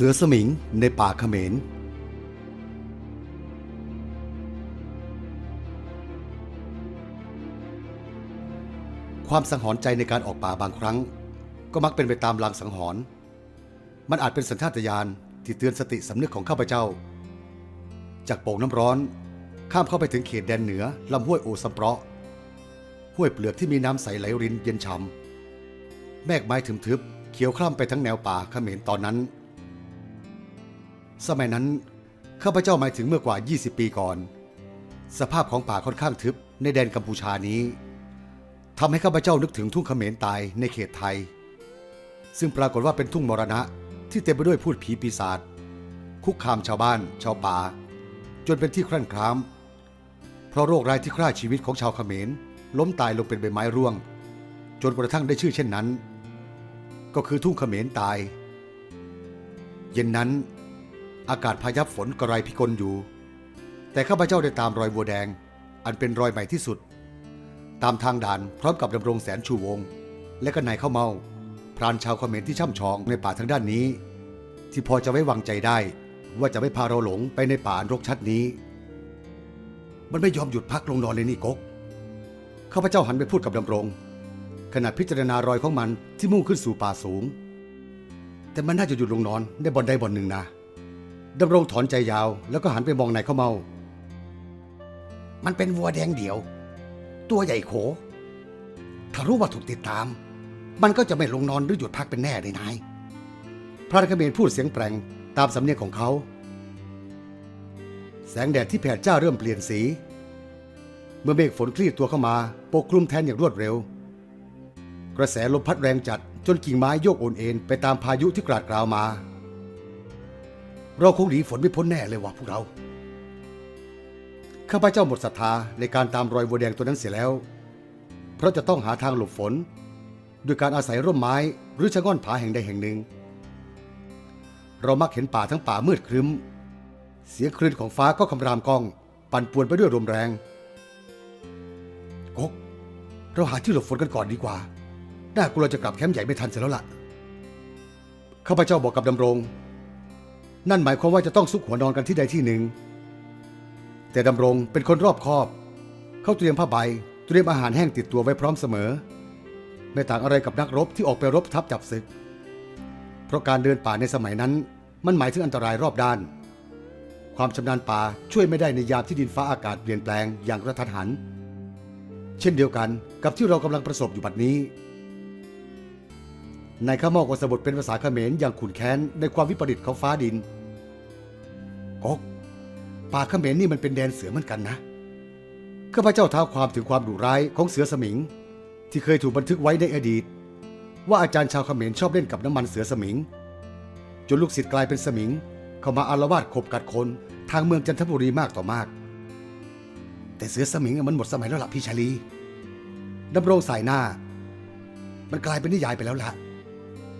เสือสมิงในป่าเขมร ความสังหรณ์ใจในการออกป่าบางครั้ง ก็มักเป็นไปตามลางสังหรณ์ มันอาจเป็นสัญชาตญาณที่เตือนสติสำนึกของข้าพเจ้า จากโป่งน้ำร้อน ข้ามเข้าไปถึงเขตแดนเหนือลำห้วยโอซัมเปราะ ห้วยเปลือกที่มีน้ำใสไหลรินเย็นฉ่ำแมกไม้ถึมทึบเขียวคล่ำไปทั้งแนวป่าเขมรตอนนั้น สมัยนั้นข้าพเจ้าหมายถึงเมื่อกว่า 20 ปีก่อน สภาพของป่าค่อนข้างทึบในแดนกัมพูชานี้ทำให้ข้าพเจ้านึกถึงทุ่งเขมรตายในเขตไทย ซึ่งปรากฏว่าเป็นทุ่งมรณะที่เต็มไปด้วยพูดผีปีศาจคุกคามชาวบ้าน ชาวป่า จนเป็นที่ครั่นคราม เพราะโรคร้ายที่ฆ่าชีวิตของชาวเขมร ล้มตายลงเป็นใบไม้ร่วง จนกระทั่งได้ชื่อเช่นนั้น ก็คือทุ่งเขมรตาย เย็นนั้น อากาศพายับฝนกระไรพิกลอยู่ แต่ข้าพเจ้าได้ตามรอยวัวแดง อันเป็นรอยใหม่ที่สุด ตามทางด่านพร้อมกับดำรงแสนชูวง และก็นายเข้าเมา พรานชาวเขมรที่ช่ำชองในป่าทางด้านนี้ ที่พอจะไว้วางใจได้ ว่าจะไม่พาเราหลงไปในป่ารกชัดนี้ มันไม่ยอมหยุดพักลงนอนเลยนี่กกข้าพเจ้าหันไปพูดกับดำรง ขณะพิจารณารอยของมันที่มุ่งขึ้นสู่ป่าสูง แต่มันน่าจะหยุดลงนอนได้บ่อนใดบ่อนหนึ่งนะ ดำรงถอนใจยาว แล้วก็หันไปมองนายเข้าเมา มันเป็นวัวแดงเดี่ยว ตัวใหญ่โข ถ้ารู้ว่าถูกติดตาม มันก็จะไม่ลงนอนหรือหยุดพักเป็นแน่เลยนาย พระเขมรพูดเสียงแปลงตามสำเนียงของเขา แสงแดดที่แผดจ้าเริ่มเปลี่ยนสี เมื่อเมฆฝนคลี่ตัวเข้ามาปกคลุมแทนอย่างรวดเร็ว กระแสลมพัดแรงจัดจนกิ่งไม้โยกโอนเอ็นไปตามพายุที่กราดกราวมา เราคงหนีฝนไม่พ้นแน่เลยว่ะพวกเรา ข้าพเจ้าหมดศรัทธาในการตามรอยวัวแดงตัวนั้นเสียแล้ว เพราะจะต้องหาทางหลบฝนด้วยการอาศัยร่มไม้หรือชะง่อนผาแห่งใดแห่งหนึ่ง เรามักเห็นป่าทั้งป่ามืดครึ้ม เสียงคลื่นของฟ้าก็คำรามก้อง ปั่นป่วนไปด้วยลมแรงกกเราหาที่หลบฝนกันก่อนดีกว่า น่ากลัวจะกลับแคมป์ใหญ่ไม่ทันเสียแล้วล่ะ ข้าพเจ้าบอกกับดำรง นั่นหมายความว่าจะต้องซุกหัวนอนกันที่ใดที่หนึ่ง แต่ดำรงเป็นคนรอบคอบ เขาเตรียมผ้าใบเตรียมอาหารแห้งติดตัวไว้พร้อมเสมอ ไม่ต่างอะไรกับนักรบที่ออกไปรบทับจับศึก เพราะการเดินป่าในสมัยนั้น มันหมายถึงอันตรายรอบด้าน ความชำนาญป่าช่วยไม่ได้ในยามที่ดินฟ้าอากาศเปลี่ยนแปลงอย่างกระทันหัน เช่นเดียวกันกับที่เรากำลังประสบอยู่บัดนี้ในข้ามอกวสบทเป็นภาษาเขมรอย่างขุนแค้นในความวิปริตของฟ้าดิน กกป่าเขมรนี่มันเป็นแดนเสือเหมือนกันนะข้าพเจ้าท้าความถึงความดุร้ายของเสือสมิง ที่เคยถูกบันทึกไว้ในอดีต ว่าอาจารย์ชาวเขมรชอบเล่นกับน้ำมันเสือสมิง จนลูกศิษย์กลายเป็นสมิง เข้ามาอารวาสขบกัดคนทางเมืองจันทบุรีมากต่อมาก แต่เสือสมิงมันหมดสมัยแล้วล่ะพี่ชาลีดำรงสายหน้า มันกลายเป็นนิยายไปแล้วล่ะ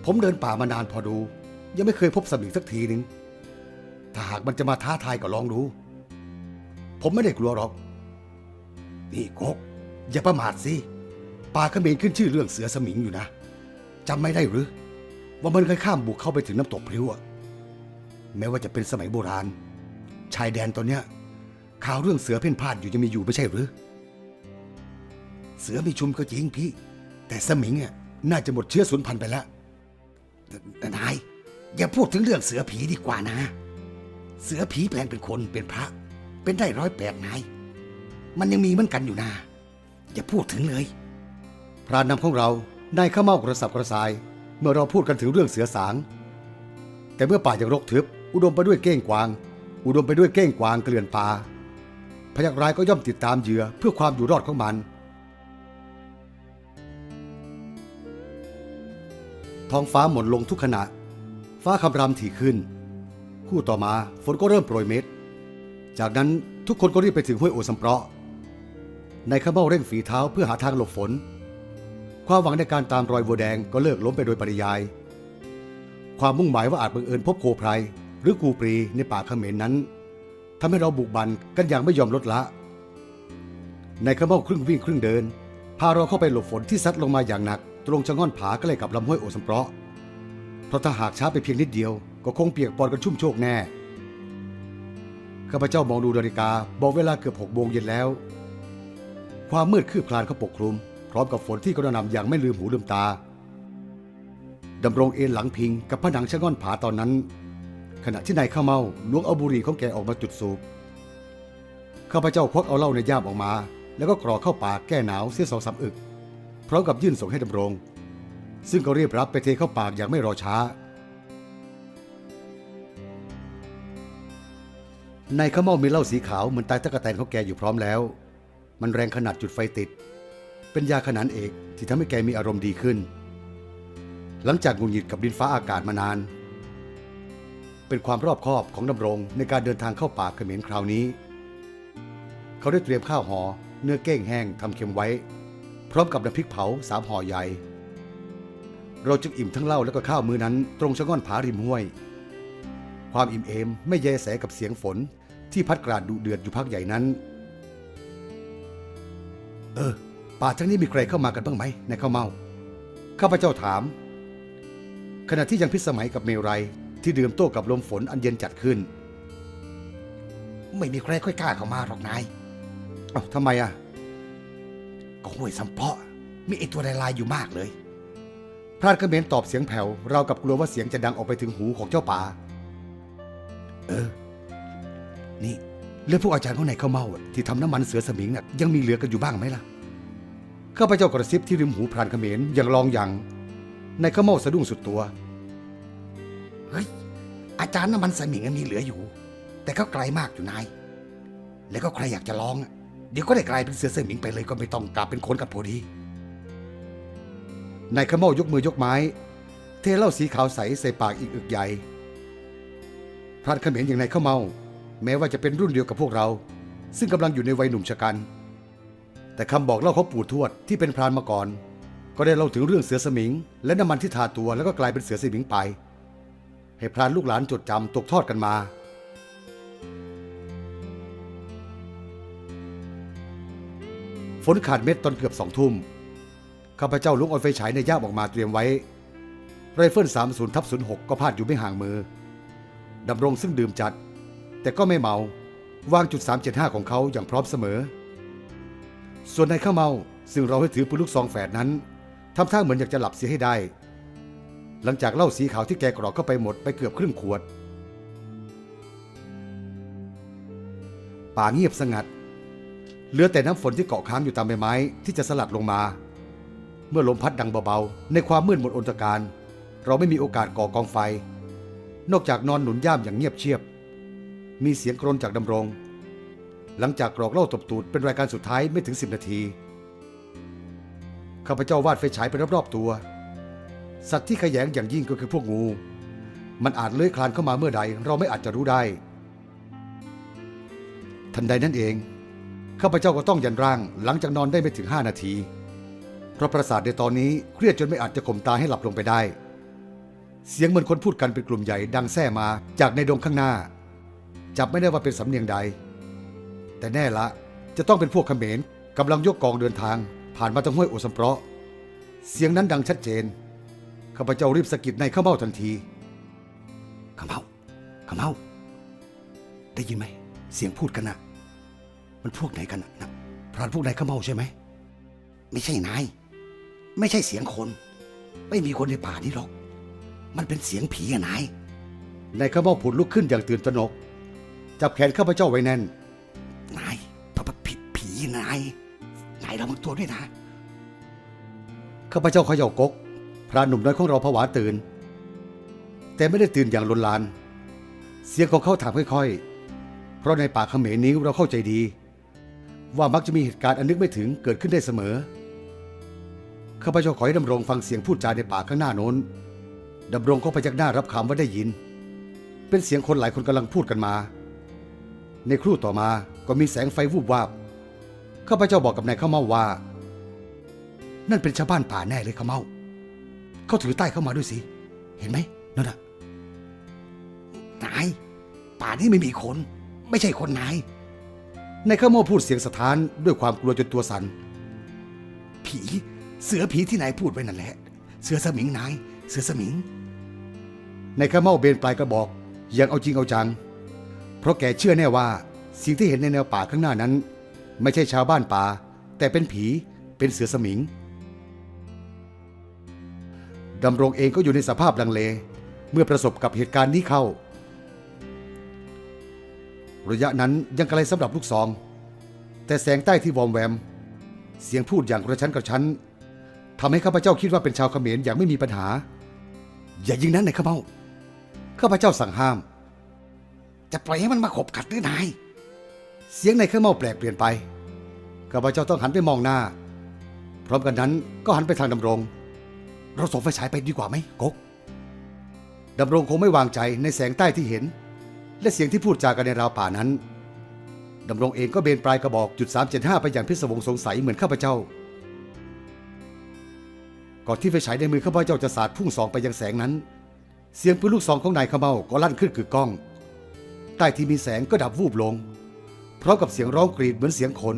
ผมเดินป่ามานานพอดู ยังไม่เคยพบสมิงสักทีหนึ่ง ถ้าหากมันจะมาท้าทายก็ลองดู ผมไม่ได้กลัวหรอก นี่กกอย่าประมาทสิป่าเขมรขึ้นชื่อเรื่องเสือสมิงอยู่นะจำไม่ได้หรือ ว่ามันเคยข้ามบุกเข้าไปถึงน้ำตกพริ้วอะแม้ว่าจะเป็นสมัยโบราณ ชายแดนตอนเนี้ยข่าวเรื่องเสือเพ่นพ่านอยู่ยังมีอยู่ไม่ใช่หรือ เสือมีชุมก็จริงพี่ แต่สมิงอะน่าจะหมดเชื้อสูญพันธุ์ไปแล้วแต่นายอย่าพูดถึงเรื่องเสือผีดีกว่านะ เสือผีแปลงเป็นคนเป็นพระ เป็นได้ร้อยแปดนาย มันยังมีเหมือนกันอยู่นะอย่าพูดถึงเลย พรานนำของเราได้ข้าเมากระสับกระส่าย เมื่อเราพูดกันถึงเรื่องเสือสาง แต่เมื่อป่ายังรกทึบ อุดมไปด้วยเก้งกวาง อุดมไปด้วยเก้งกวางเกลื่อนป่าพยักร้ายก็ย่อมติดตามเหยื่อเพื่อความอยู่รอดของมัน ท้องฟ้าหม่นลงทุกขณะ ฟ้าคำรามถี่ขึ้น คู่ต่อมาฝนก็เริ่มโปรยเม็ด จากนั้นทุกคนก็รีบไปถึงห้วยโอสัมเปราะในายขม้าเร่งฝีเท้าเพื่อหาทางหลบฝน ความหวังในการตามรอยวัวแดงก็เลิกล้มไปโดยปริยาย ความมุ่งหมายว่าอาจบังเอิญพบโคไพรหรือกูปรีในป่าเขมรนั้นทำให้เราบุกบันกันอย่างไม่ยอมลดละในายขม้าครึ่งวิ่งครึ่งเดิน พาเราเข้าไปหลบฝนที่ซัดลงมาอย่างหนัก ตรงชะง่อนผาใกล้กับลำห้วยโอสัมเปราะเพราะถ้าหากช้าไปเพียงนิดเดียว ก็คงเปียกปอนกันชุ่มโชกแน่ ข้าพเจ้ามองดูนาฬิกาบอกเวลาเกือบหกโมงเย็นแล้ว ความมืดคืบคลานเข้าปกคลุม พร้อมกับฝนที่กระหน่ำอย่างไม่ลืมหูลืมตาดำรงเอนหลังพิงกับผนังชะง่อนผาตอนนั้น ขณะที่นายข้าเมาล้วงเอาบุหรี่ของแกออกมาจุดสูบข้าพเจ้าควักเอาเหล้าในย่ามออกมา แล้วก็กรอกเข้าปากแก้หนาวเสียสองสามอึกพร้อมกับยื่นส่งให้ดำรง ซึ่งก็รียบรับไปเทเข้าปากอย่างไม่รอช้า ในข้าวเม่ามีเหล้าสีขาวเหมือนตายตะกะแตนของแกอยู่พร้อมแล้ว มันแรงขนาดจุดไฟติด เป็นยาขนานเอกที่ทำให้แกมีอารมณ์ดีขึ้น หลังจากงุดหงิดกับดินฟ้าอากาศมานาน เป็นความรอบคอบของดำรงในการเดินทางเข้าป่าเขมรคราวนี้ เขาได้เตรียมข้าวหอ่อเนื้อเก้งแห้งทำเค็มไว้ พร้อมกับน้ำพริกเผาสามห่อใหญ่ เราจึงอิ่มทั้งเหล้าและก็ข้าวมื้อนั้น ตรงชะง่อนผาริมห้วย ความอิ่มเอมไม่แยแสกับเสียงฝน ที่พัดกราดดุเดือดอยู่พักใหญ่นั้น เออ ป่าทั้งนี้มีใครเข้ามากันบ้างไหมในข้าวเมาข้าพเจ้าถาม ขณะที่ยังพิสมัยกับเมรัยที่ดื่มโต้กับลมฝนอันเย็นจัดขึ้น ไม่มีใครค่อยกล้าเข้ามาหรอกนายเอ้าทำไมอะก็ห้วยสัมเพาะ มีไอตัวลายๆอยู่มากเลย พรานเมรตอบเสียงแผ่วเราวกับกลัวว่าเสียงจะดังออกไปถึงหูของเจ้าป่า เออ นี่เรื่องพวกอาจารย์ของนายข้าเมาที่ทำน้ำมันเสือสมิงน่ะยังมีเหลือกันอยู่บ้างไหมล่ะข้าพเจ้ากระซิบที่ริมหูพรานเขมรอย่างลองอย่างนายข้าเมาสะดุ้งสุดตัวเฮ้ยอาจารย์น้ำมันสมิงอะมีเหลืออยู่ แต่ก็ไกลมากอยู่นาย แล้วก็ใครอยากจะลองเดี๋ยวก็ได้กลายเป็นเสือสมิงไปเลยก็ไม่ต้องกลับเป็นคนกันพอดีนายขมายกมือยกไม้ เทเหล้าสีขาวใสใส่ปากอีกอึกใหญ่พรานเขมรอย่างนายขมา แม้ว่าจะเป็นรุ่นเดียวกับพวกเรา ซึ่งกำลังอยู่ในวัยหนุ่มชะกัน แต่คำบอกเล่าของปู่ทวดที่เป็นพรานมาก่อน ก็ได้เล่าถึงเรื่องเสือสมิง และน้ำมันที่ทาตัวแล้วก็กลายเป็นเสือสมิงไป ให้พรานลูกหลานจดจำตกทอดกันมาฝนขาดเม็ดตอนเกือบสองทุ่ม ข้าพเจ้าลุกเอาไฟฉายในย่ามออกมาเตรียมไว้ ไรเฟิล30ทับ06 ก็พลาดอยู่ไม่ห่างมือ ดำรงซึ่งดื่มจัด แต่ก็ไม่เมาวางจุด 375 ของเขาอย่างพร้อมเสมอ ส่วนนายข้าเมาซึ่งเราให้ถือปืนลูกซองแฝดนั้นทำท่าเหมือนอยากจะหลับเสียให้ได้ หลังจากเหล้าสีขาวที่แกกรอกเข้าไปหมดไปเกือบครึ่งขวด ป่าเงียบสงัด เหลือแต่น้ำฝนที่เกาะค้างอยู่ตามใบไม้ที่จะสลัดลงมา เมื่อลมพัดดังเบาๆ ในความมืดหมดอนตการ เราไม่มีโอกาสก่อกองไฟ นอกจากนอนหนุนย่ามอย่างเงียบเชียบ มีเสียงกรนจากดำรง หลังจากกรอกเล่าตบตูดเป็นรายการสุดท้ายไม่ถึง10นาที ข้าพเจ้าวาดไฟฉายไปรอบๆตัว สัตว์ที่ขยงอย่างยิ่งก็คือพวกงู มันอาจเลื้อยคลานเข้ามาเมื่อใด เราไม่อาจจะรู้ได้ ทันใดนั่นเอง ข้าพเจ้าก็ต้องยันร่าง หลังจากนอนได้ไม่ถึง5นาที เพราะประสาทในตอนนี้เครียดจนไม่อาจจะข่มตาให้หลับลงไปได้ เสียงเหมือนคนพูดกันเป็นกลุ่มใหญ่ดังแซ่มาจากในดงข้างหน้า จับไม่ได้ว่าเป็นสำเนียงใด แต่แน่ละจะต้องเป็นพวกเขมรกำลังยกกองเดินทาง ผ่านมาทางห้วยโอสัมเปราะ เสียงนั้นดังชัดเจนข้าพเจ้ารีบสะกิดในข้าวเม่าทันทีขมเมาขมเมาได้ยินไหม เสียงพูดกันนะมันพวกไหนกันนะนะพรานพวกไหนขมเมาใช่ไหมไม่ใช่นาย ไม่ใช่เสียงคน ไม่มีคนในป่านี้หรอก มันเป็นเสียงผีอะนายในข้าวเม่าผุดลุกขึ้นอย่างตื่นตระหนก จับแขนข้าพเจ้าไว้แน่น นายพระผีผีนาย นายระวังตัวด้วยนะ ข้าพเจ้าเขย่ากก พรานหนุ่มน้อยของเราผวาตื่น แต่ไม่ได้ตื่นอย่างลนลาน เสียงของเขาถามค่อยๆ เพราะในป่าเขมรนี้เราเข้าใจดี ว่ามักจะมีเหตุการณ์อันนึกไม่ถึงเกิดขึ้นได้เสมอ ข้าพเจ้าขอให้ดำรงฟังเสียงพูดจาในป่าข้างหน้าโน้นดำรงก็พยักหน้ารับคำว่าได้ยิน เป็นเสียงคนหลายคนกำลังพูดกันมา ในครู่ต่อมาก็มีแสงไฟวูบวาบข้าพเจ้าบอกกับนายข้าเมาว่า นั่นเป็นชาวบ้านป่าแน่เลยข้าเมาเขาถือใต้เข้ามาด้วยสิ เห็นไหมนั่นน่ะนาย ป่านี้ไม่มีคน ไม่ใช่คนนายนายข้าเมาพูดเสียงสะท้านด้วยความกลัวจนตัวสัน่นผีเสือผีที่นายพูดไว้นั่นแหละ เสือสมิงนาย เสือสมิงในข้าเมาเบนปลายกระบอกย่างเอาจริงเอาจัง เพราะแกเชื่อแน่ว่าสิ่งที่เห็นในแนวป่าข้างหน้านั้น ไม่ใช่ชาวบ้านป่า แต่เป็นผีเป็นเสือสมิงดำรงเองก็อยู่ในสภาพลังเล เมื่อประสบกับเหตุการณ์นี้เข้า ระยะนั้นยังไกลสำหรับลูกซอง แต่แสงใต้ที่วอมแวม เสียงพูดอย่างกระชั้นกระชั้นทำให้ข้าพเจ้าคิดว่าเป็นชาวเขมรอย่างไม่มีปัญหา อย่ายิงนั้นในข้าเมาข้าพเจ้าสั่งห้าม จะปล่อยให้มันมาขบกัดหรือนาย เสียงในข้าเมาแปลกเปลี่ยนไปข้าพเจ้าต้องหันไปมองหน้า พร้อมกันนั้นก็หันไปทางดำรง เราส่งไฟฉายไปดีกว่าไหมกกดำรงคงไม่วางใจในแสงใต้ที่เห็น และเสียงที่พูดจากันในราวป่านั้นดำรงเองก็เบนปลายกระบอกจุด375 ไปอย่างพิศวงสงสัยเหมือนข้าพเจ้า ก่อนที่ไฟฉายในมือข้าพเจ้าจะสาดพุ่งสองไปยังแสงนั้น เสียงปืนลูกซองของนายขมเมาก็ลั่นขึ้นกึกก้อง ใต้ที่มีแสงก็ดับวูบลง พร้อมกับเสียงร้องกรีดเหมือนเสียงคน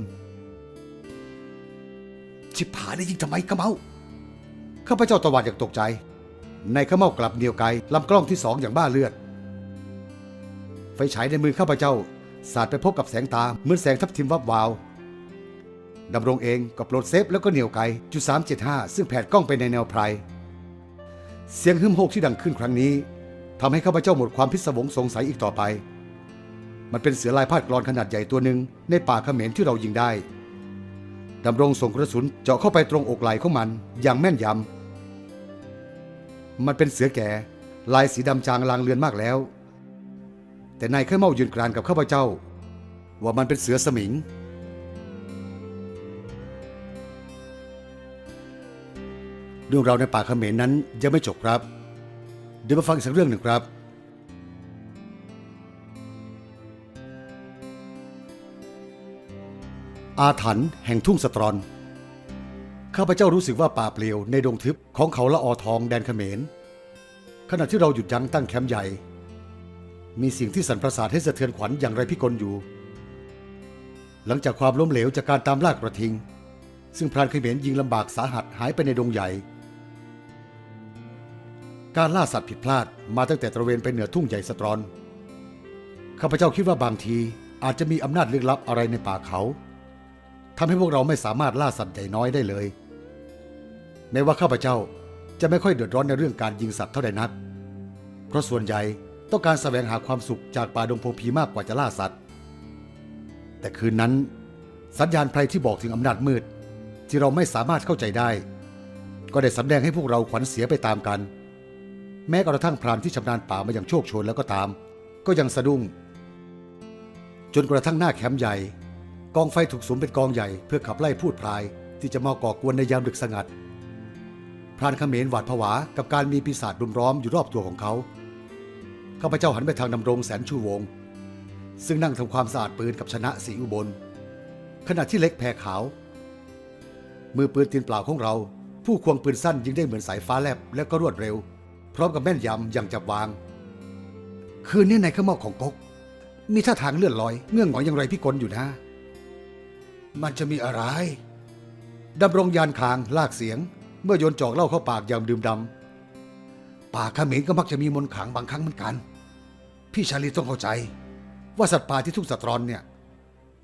ชิบหายได้ยิงทำไมกระเมาข้าพเจ้าตวาดอย่างตกใจ ในข้าเมากลับเหนียวไกลลำกล้องที่สองอย่างบ้าเลือด ไฟฉายในมือข้าพเจ้า สาดไปพบกับแสงตาเหมือนแสงทับทิมวับวาวดำรงเองก็ปลดเซฟแล้วก็เหนียวไกลจุด375ซึ่งแผดกล้องไปในแนวไพรเสียงฮึมโหกที่ดังขึ้นครั้งนี้ทำให้ข้าพเจ้าหมดความพิศวงสงสัยอีกต่อไป มันเป็นเสือลายพาดกรอนขนาดใหญ่ตัวหนึ่งในป่าเขมรที่เรายิงได้ดำรงส่งกระสุนเจาะเข้าไปตรงอกไหล่ของมันอย่างแม่นยำ มันเป็นเสือแก่ลายสีดำจางลางเลือนมากแล้ว แต่นายเคยเมายืนกรานกับข้าพเจ้า ว่ามันเป็นเสือสมิง เรื่องราวในป่าเขมรนั้นยังไม่จบครับ เดี๋ยวมาฟังอีกสักเรื่องหนึ่งครับ อาถรรพ์แห่งทุ่งสตรอน ข้าพเจ้ารู้สึกว่าป่าเปลี่ยวในดงทึบของเขาละออทองแดนเขมร ขณะที่เราหยุดยั้งตั้งแคมป์ใหญ่ มีสิ่งที่สั่นประสาทให้สะเทือนขวัญอย่างไรพิกลอยู่ หลังจากความล้มเหลวจากการตามล่ากระทิง ซึ่งพรานเขมรยิงลำบากสาหัสหายไปในดงใหญ่ การล่าสัตว์ผิดพลาดมาตั้งแต่ตระเวนไปเหนือทุ่งใหญ่สตรอน ข้าพเจ้าคิดว่าบางทีอาจจะมีอำนาจลึกลับอะไรในป่าเขา ทำให้พวกเราไม่สามารถล่าสัตว์ใหญ่น้อยได้เลย แม้ว่าข้าพเจ้าจะไม่ค่อยเดือดร้อนในเรื่องการยิงสัตว์เท่าใดนัก เพราะส่วนใหญ่ต้องการแสวงหาความสุขจากป่าดงพงพีมากกว่าจะล่าสัตว์ แต่คืนนั้นสัญญาณไพรที่บอกถึงอำนาจมืด ที่เราไม่สามารถเข้าใจได้ ก็ได้สำแดงให้พวกเราขวัญเสียไปตามกัน แม้กระทั่งพรานที่ชำนาญป่ามาอย่างโชคชนแล้วก็ตาม ก็ยังสะดุ้ง จนกระทั่งหน้าแคมป์ใหญ่ กองไฟถูกสุมเป็นกองใหญ่เพื่อขับไล่พูดพรายที่จะมาก่อกวนในยามดึกสงัด พรานเขมรหวาดผวากับการมีปีศาจรุมร้อมอยู่รอบตัวของเขาข้าพเจ้าหันไปทางดำรงแสนชูวง ซึ่งนั่งทำความสะอาดปืนกับชนะสีอุบล ขณะที่เล็กแพรขาว มือปืนตีนเปล่าของเรา ผู้ควงปืนสั้นยิงได้เหมือนสายฟ้าแลบและก็รวดเร็ว พร้อมกับแม่นยำอย่างจับวาง คืนนี้ในข้าม้อของกกมีท่าทางเลื่อนลอยเงื่อนหงอยอย่างไรพี่กลอยู่นะ มันจะมีอะไรดำรงยานคางลากเสียง เมื่อโยนจอกเหล้าเข้าปากยางดื่มดำป่าขมรก็มักจะมีมนขังบางครั้งเหมือนกัน พี่ชาลีต้องเข้าใจ ว่าสัตว์ป่าที่ทุ่งสตรอนเนี่ย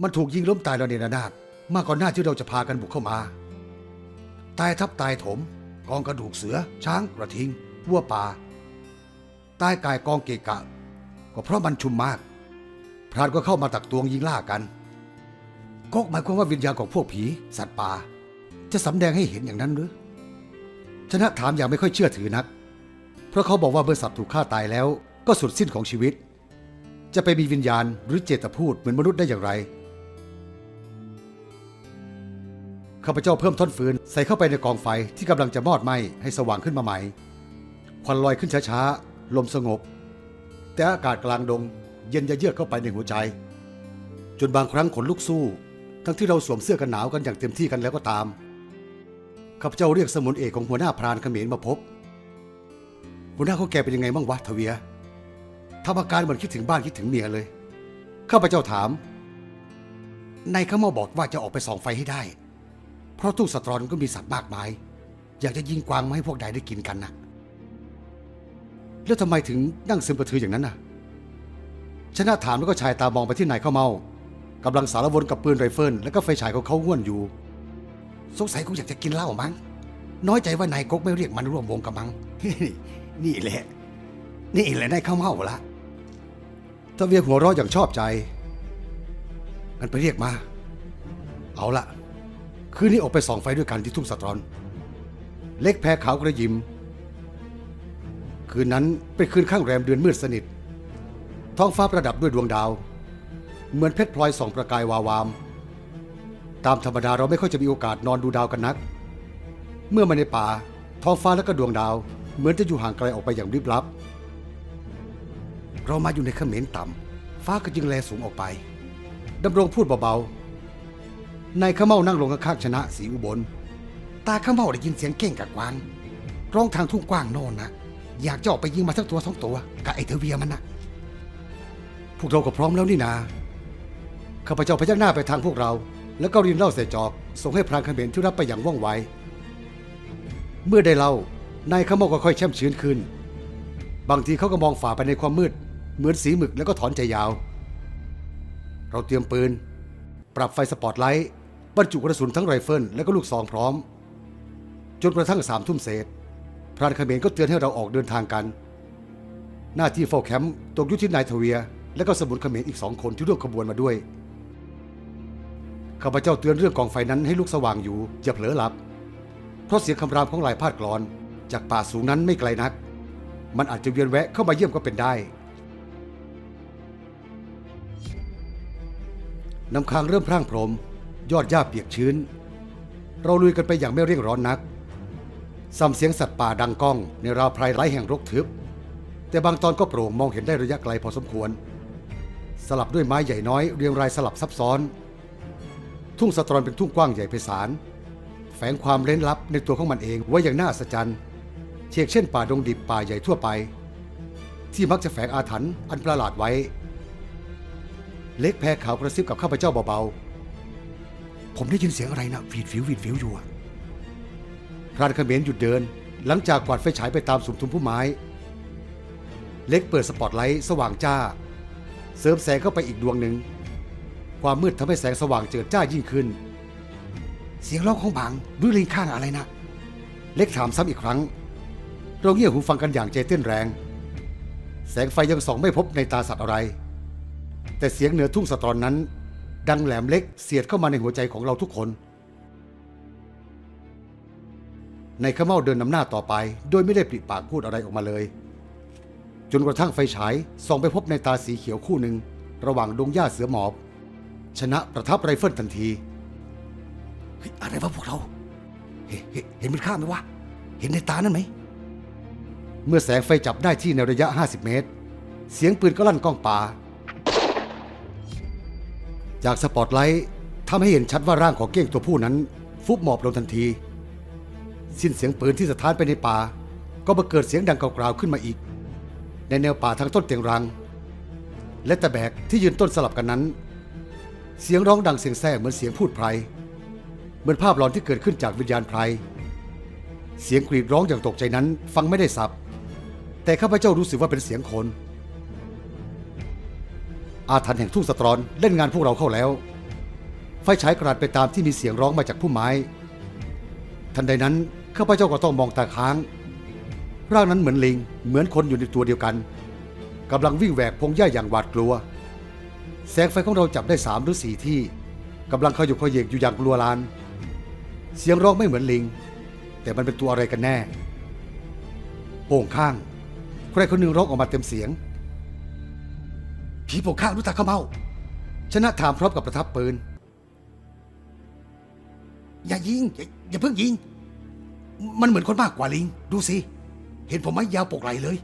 มันถูกยิงล้มตายแล้วเนรนาดมากก่อนหน้าที่เราจะพากันบุกเข้ามา ตายทับตายถม กองกระดูกเสือ ช้างกระทิงวัวป่าตายกายกองเกกะ ก็เพราะมันชุมมาก พรานก็เข้ามาตักตวงยิงล่ากัน ก็หมายความว่าวิญญาณของพวกผี สัตว์ป่า จะสำแดงให้เห็นอย่างนั้นหรือชนะถามอย่างไม่ค่อยเชื่อถือนัก เพราะเขาบอกว่าเมื่อสัตว์ถูกฆ่าตายแล้ว ก็สุดสิ้นของชีวิต จะไปมีวิญญาณหรือเจตพูดเหมือนมนุษย์ได้อย่างไรข้าพเจ้าเพิ่มท่อนฟืนใส่เข้าไปในกองไฟที่กำลังจะมอดไหม้ให้สว่างขึ้นมาใหม่ควันลอยขึ้นช้าๆ ลมสงบ แต่อากาศกลางดงเย็นยะเยือกเข้าไปในหัวใจ จนบางครั้งขนลุกสู้ ทั้งที่เราสวมเสื้อกันหนาวกันอย่างเต็มที่กันแล้วก็ตามข้าพเจ้าเรียกสมุนเอกของหัวหน้าพรานเขมรมาพบ หัวหน้าเขาแกเป็นยังไงบ้างวะทเวียทำอาการเหมือนคิดถึงบ้านคิดถึงเมียเลย ข้าพเจ้าถาม นายเขามาบอกว่าจะออกไปส่องไฟให้ได้ เพราะทุ่งสตรอนก็มีสัตว์มากมาย อยากจะยิงกวางมาให้พวกนายได้กินกันนะแล้วทำไมถึงนั่งซึมกระทืออย่างนั้นน่ะชนะถามแล้วก็ชายตามองไปที่นายข้าเมา กำลังสารวนกับปืนไรเฟิลและก็ไฟฉายของเขาง่วนอยู่ สงสัยคงอยากจะกินเหล้ามั้ง น้อยใจว่านายกกไม่เรียกมันร่วมวงกับมังนี่แหละ นี่แหละนายข้าเมาละทเวียหัวเราะอย่างชอบใจ มันไปเรียกมา เอาละคืนนี้ออกไปส่องไฟด้วยกันที่ทุ่งสะตรอน เล็กแพรขาวกระยิม คืนนั้นเป็นคืนข้างแรมเดือนมืดสนิท ท้องฟ้าประดับด้วยดวงดาว เหมือนเพชรพลอยส่องประกายวาวาม ตามธรรมดาเราไม่ค่อยจะมีโอกาสนอนดูดาวกันนัก เมื่อมาในป่าท้องฟ้าและก็ดวงดาว เหมือนจะอยู่ห่างไกลออกไปอย่างริบลับ เรามาอยู่ในเขมรต่ำฟ้าก็จึงแลสูงออกไปดำรงพูดเบาๆนายขมเมานั่งลงข้างๆชนะสีอุบล ตาข้าเมาได้ยินเสียงเก้งกับกวางร้องทางทุ่งกว้างโน่นนะอยากจะออกไปยิงมาสักตัวสองตัวกับไอเทเวียมันนะพวกเราก็พร้อมแล้วนี่นา ข้าพเจ้าพยักหน้าไปทางพวกเรา แล้วก็รินเหล่าใส่จอก ส่งให้พรานเขมรที่รับไปอย่างว่องไว เมื่อได้เหล่านายขโมกก็ค่อยแช่มชื้นขึ้น บางทีเขาก็มองฝ่าไปในความมืด เหมือนสีหมึกแล้วก็ถอนใจยาว เราเตรียมปืน ปรับไฟสปอตไลท์บรรจุกระสุนทั้งไรเฟิลและก็ลูกซองพร้อม จนกระทั่งสามทุ่มเศษ พรานเขมรก็เตือนให้เราออกเดินทางกัน หน้าที่เฝ้าแคมป์ตกอยู่ที่นายทเวีย และก็สมุนเขมรอีกสองคนที่ร่วมขบวนมาด้วย ข้าพเจ้าเตือนเรื่องกองไฟนั้นให้ลุกสว่างอยู่อย่าเผลอหลับ เพราะเสียงคำรามของลายพาดกลอน จากป่าสูงนั้นไม่ไกลนัก มันอาจจะเวียนแวะเข้ามาเยี่ยมก็เป็นได้ น้ำค้างเริ่มพร่างพรม ยอดหญ้าเปียกชื้น เราลุยกันไปอย่างไม่เร่งร้อนนักซ้ำเสียงสัตว์ป่าดังก้อง ในราวไพรไร้แห่งรกทึบ แต่บางตอนก็โปร่งมองเห็นได้ระยะไกลพอสมควร สลับด้วยไม้ใหญ่น้อยเรียงรายสลับซับซ้อน ทุ่งสะตรอนเป็นทุ่งกว้างใหญ่ไพศาลแฝงความเร้นลับในตัวของมันเองไว้อย่างน่าอัศจรรย์เช่นเช่นป่าดงดิบป่าใหญ่ทั่วไป ที่มักจะแฝงอาถรรพ์อันประหลาดไว้ เล็กแพรขาวกระซิบกับข้าพเจ้าเบาๆ ผมได้ยินเสียงอะไรนะวีดฟิววีดฟิวอยู่พรานเขมรหยุดเดิน หลังจากกวาดไฟฉายไปตามสุมทุมพุ่มไม้ เล็กเปิดสปอตไลท์สว่างจ้า เสริมแสงเข้าไปอีกดวงหนึ่ง ความมืดทำให้แสงสว่างเจิดจ้ายิ่งขึ้น เสียงร้องของบางหรือลิงข้างอะไรนะ เล็กถามซ้ำอีกครั้ง เราเงี่ยหูฟังกันอย่างใจเต้นแรง แสงไฟยังส่องไม่พบในตาสัตว์อะไร แต่เสียงเหนือทุ่งสะตอนนั้น ดังแหลมเล็กเสียดเข้ามาในหัวใจของเราทุกคน ในขม้าเดินนำหน้าต่อไป โดยไม่ได้ปริปากพูดอะไรออกมาเลย จนกระทั่งไฟฉายส่องไปพบในตาสีเขียวคู่หนึ่งระหว่างดงหญ้าเสือหมอบ ชนะประทับไรเฟิลทันทีเฮ้ยอะไรวะพวกเรา เฮ้เฮ้เห็นมันข้าไหมวะ เห็นในตานั่นไหม เมื่อแสงไฟจับได้ที่ในระยะ 50 เมตร เสียงปืนก็ลั่นก้องป่า จากสปอตไลท์ทำให้เห็นชัดว่าร่างของเก้งตัวผู้นั้น ฟุบหมอบลงทันที สิ้นเสียงปืนที่สะท้านไปในป่า ก็มาเกิดเสียงดังกราวขึ้นมาอีก ในแนวป่าทางต้นเตียงรัง และตะแบกที่ยืนต้นสลับกันนั้น เสียงร้องดังเสียงแซ่เหมือนเสียงพูดไพรเหมือนภาพหลอนที่เกิดขึ้นจากวิญญาณไพรเสียงกรีดร้องอย่างตกใจนั้นฟังไม่ได้สับ แต่ข้าพเจ้ารู้สึกว่าเป็นเสียงคน อาถรรพ์แห่งทุ่งสตรอนเล่นงานพวกเราเข้าแล้ว ไฟฉายกระดไปตามที่มีเสียงร้องมาจากพุ่มไม้ ทันใดนั้นข้าพเจ้าก็ต้องมองตาค้าง ร่างนั้นเหมือนลิงเหมือนคนอยู่ในตัวเดียวกันกำลังวิ่งแหวกพงหญ้าอย่างหวาดกลัว แสงไฟของเราจับได้สามหรือสี่ที่กำลังขยุกขยเยกอยู่อย่างกลัวลาน เสียงร้องไม่เหมือนลิง แต่มันเป็นตัวอะไรกันแน่ โป่งข้าง ใครคนหนึ่งร้องออกมาเต็มเสียง ผีโป่งข้างรู้จักข้าเมาชนะถามพร้อมกับประทับปืน อย่ายิงอย่าอย่าเพิ่งยิง มันเหมือนคนมากกว่าลิง ดูสิ เห็นผมไหมยาวปกไหลเลย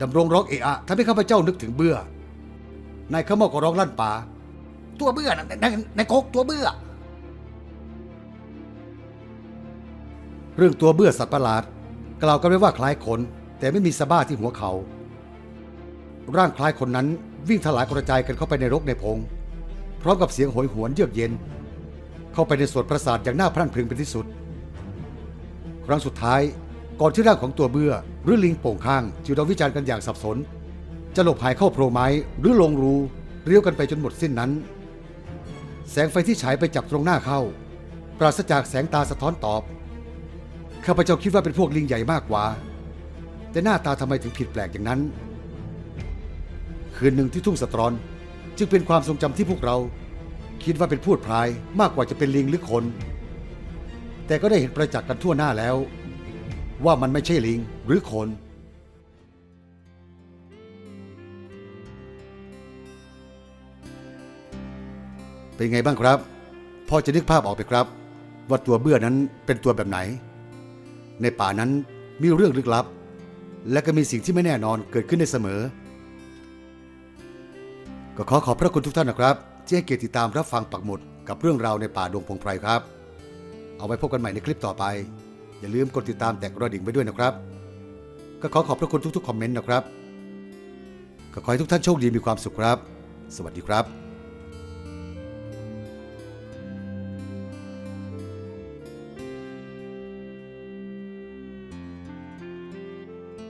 ดำรงร้องเอะอะทำให้ข้าพเจ้านึกถึงเบื่อ นายขมกก็ร้องลั่นป่า ตัวเบื่อนะในในโกกตัวเบื่อ เรื่องตัวเบื่อสัตว์ประหลาด กล่าวกันไว้ว่าคล้ายคน แต่ไม่มีสะบ้าที่หัวเขา ร่างคล้ายคนนั้นวิ่งถลายกระจายกันเข้าไปในรกในพง พร้อมกับเสียงโหยหวนเยือกเย็น เข้าไปในสวนประสาทอย่างน่าพรั่นพรึงเป็นที่สุด ครั้งสุดท้ายก่อนที่ร่างของตัวเบื่อหรือลิงโป่งข้างจะโดวิจารณ์กันอย่างสับสน จะหลบหายเข้าโพรงไม้หรือลงรูเรียวกันไปจนหมดสิ้นนั้น แสงไฟที่ฉายไปจับตรงหน้าเข้า ปราศจากแสงตาสะท้อนตอบ ข้าพเจ้าคิดว่าเป็นพวกลิงใหญ่มากกว่า แต่หน้าตาทำไมถึงผิดแปลกอย่างนั้น คืนหนึ่งที่ทุ่งสตรอนจึงเป็นความทรงจำที่พวกเรา คิดว่าเป็นพูดพลายมากกว่าจะเป็นลิงหรือคน แต่ก็ได้เห็นประจักษ์กันทั่วหน้าแล้ว ว่ามันไม่ใช่ลิงหรือคน เป็นไงบ้างครับพอจะนึกภาพออกไหมครับ ว่าตัวเบื่อนั้นเป็นตัวแบบไหน ในป่านั้นมีเรื่องลึกลับ และก็มีสิ่งที่ไม่แน่นอนเกิดขึ้นได้เสมอ ก็ขอขอบพระคุณทุกท่านนะครับที่ให้เกียรติติดตามรับฟังปักหมุดกับเรื่องราวในป่าดงพงไพรครับ เอาไว้พบกันใหม่ในคลิปต่อไป อย่าลืมกดติดตามแตกกระดิ่งไปด้วยนะครับ ก็ขอขอบพระคุณทุกๆคอมเมนต์นะครับ ก็ขอให้ทุกท่านโชคดีมีความสุขครับ สวัสดีครับ